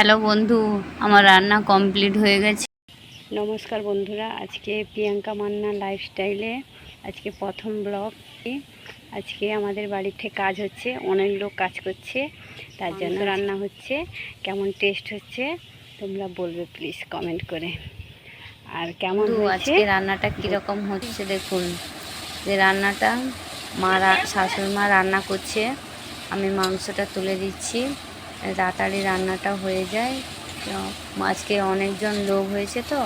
Hello বন্ধু আমার রান্না কমপ্লিট হয়ে গেছে। নমস্কার বন্ধুরা আজকে প্রিয়াঙ্কা মান্না লাইফস্টাইলে আজকে প্রথম ব্লগ আজকে আমাদের বাড়িতে কাজ হচ্ছে অনেক লোক কাজ করছে তার জন্য রান্না হচ্ছে কেমন টেস্ট হচ্ছে তোমরা বলবে প্লিজ কমেন্ট করে। আর কেমন আজকে রান্নাটা কীরকম হচ্ছে দেখুন। যে রান্নাটা মা শাশুড়ি মা রান্না করছে আমি মাংসটা তুলে দিচ্ছি। তাড়াতাড়ি রান্নাটা হয়ে যায়। তো আজকে অনেকজন লোক হয়েছে তো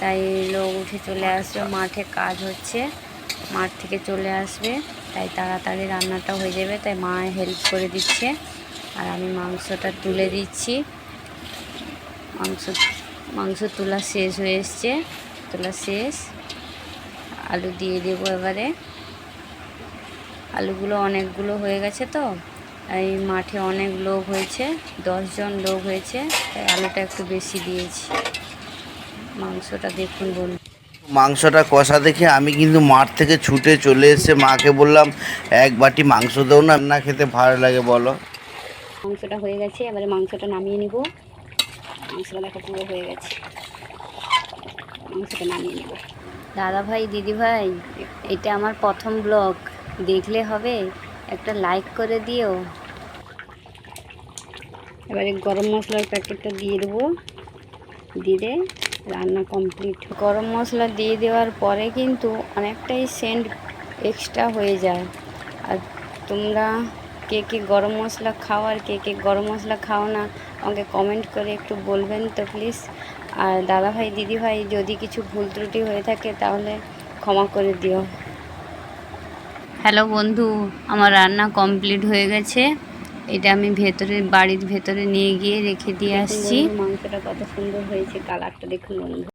তাই লোক উঠে চলে আসবে মাঠে কাজ হচ্ছে মাঠ থেকে চলে আসবে তাই তাড়াতাড়ি রান্নাটা হয়ে যাবে তাই মা হেল্প করে দিচ্ছে। আর আমি মাংসটা তুলে দিচ্ছি। মাংস মাংস তোলা শেষ হয়ে এসছে তোলা শেষ। আলু দিয়ে দেবো এবারে। আলুগুলো অনেকগুলো হয়ে গেছে তো এই মাঠে অনেক লোক হয়েছে দশজন লোক হয়েছে তাই আলুটা একটু বেশি দিয়েছি। মাংসটা দেখুন বলুন মাংসটা কষা দেখে আমি কিন্তু মাঠ থেকে ছুটে চলে এসে মাকে বললাম এক বাটি মাংস দাও না না খেতে ভালো লাগে বলো। মাংসটা হয়ে গেছে এবারে মাংসটা নামিয়ে নিব। মাংসটা দেখো পুরো হয়ে গেছে। মাংসটা নামিয়ে নেব। দাদা ভাই দিদি ভাই এটা আমার প্রথম ব্লগ। দেখলে হবে একটা লাইক করে দিও। এবারে গরম মশলার প্যাকেটটা দিয়ে দেবো। দিলে রান্না কমপ্লিট। গরম মশলা দিয়ে দেওয়ার পরে কিন্তু অনেকটাই সেন্ট এক্সট্রা হয়ে যায়। আর তোমরা কে কে গরম মশলা খাও আর কে কে গরম মশলা খাও না, আমাকে কমেন্ট করে একটু বলবেন তো প্লিজ। আর দাদা ভাই দিদি ভাই যদি কিছু ভুল ত্রুটি হয়ে থাকে তাহলে ক্ষমা করে দিও। হ্যালো বন্ধু, আমার রান্না কমপ্লিট হয়ে গেছে। এটা আমি ভেতরে বাড়ির ভেতরে নিয়ে গিয়ে রেখে দিয়ে আসছি। মাংসটা কত সুন্দর হয়েছে কালারটা দেখুন বন্ধু